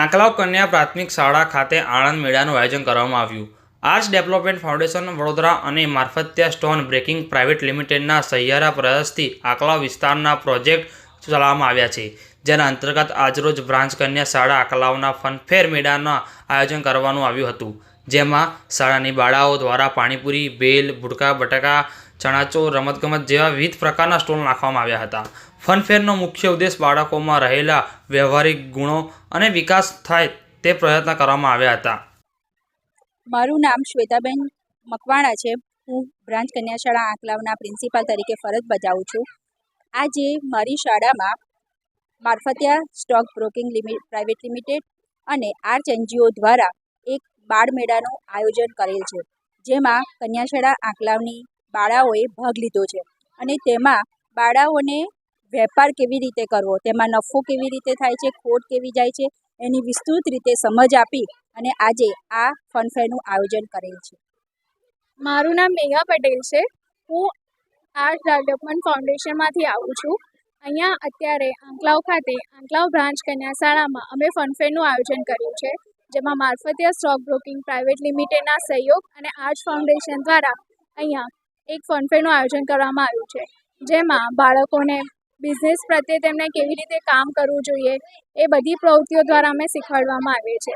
આંકલાવ કન્યા પ્રાથમિક શાળા ખાતે આણંદ મેળાનું આયોજન કરવામાં આવ્યું. આર્ટ્સ ડેવલપમેન્ટ ફાઉન્ડેશન વડોદરા અને મારફતિયા સ્ટોન બ્રેકિંગ પ્રાઇવેટ લિમિટેડના સહિયારા પ્રયાસથી આંકલાવ વિસ્તારના પ્રોજેક્ટ ચલાવવામાં આવ્યા છે, જેના અંતર્ગત આજરોજ બ્રાન્ચ કન્યા શાળા આંકલાવના ફનફેર મેળાના આયોજન કરવાનું આવ્યું હતું, જેમાં શાળાની બાળાઓ દ્વારા પાણીપુરી, બેલ, ભુડકા, બટાકા ચણાચોર રમતગમત જેવા વિવિધ પ્રકારના સ્ટોલ નાખવામાં આવ્યા હતા. ફનફેરનો મુખ્ય ઉદ્દેશ બાળકોમાં રહેલા વ્યવહારિક ગુણો અને વિકાસ થાય તે પ્રયત્ન કરવામાં આવ્યા હતા. મારું નામ શ્વેતાબેન મકવાણા છે. હું બ્રાન્ચ કન્યાશાળા આંકલાવના પ્રિન્સિપાલ તરીકે ફરજ બજાવું છું. આજે મારી શાળામાં Marfatia stock broking limit, private limited અને આર્ચ એનજીઓ દ્વારા એક બાળ મેળાનું આયોજન કરેલ છે, જેમાં કન્યાશાળા આંકલાવની બાળાઓએ ભાગ લીધો છે. અને તેમાં બાળાઓને વેપાર કેવી રીતે કરવો, તેમાં નફો કેવી રીતે થાય છે, ખોટ કેવી જાય છે, એની વિસ્તૃત રીતે સમજ આપી અને આજે આ ફનફેરનું આયોજન કરેલ છે. મારું નામ મેઘા પટેલ છે. હું આર્ટ ડેવલપમેન્ટ ફાઉન્ડેશનમાંથી આવું છું. અહીંયા અત્યારે આંકલાવ ખાતે આંકલાવ બ્રાન્ચ કન્યા શાળામાં અમે ફનફેરનું આયોજન કર્યું છે, જેમાં મારફતિયા સ્ટોક બ્રોકિંગ પ્રાઇવેટ લિમિટેડના સહયોગ અને આર્ટ ફાઉન્ડેશન દ્વારા અહીંયા એક ફનફેરનું આયોજન કરવામાં આવ્યું છે, જેમાં બાળકોને બિઝનેસ પ્રત્યે તેમને કેવી રીતે કામ કરવું જોઈએ એ બધી પ્રવૃત્તિઓ દ્વારા અમે શીખવાડવામાં આવે છે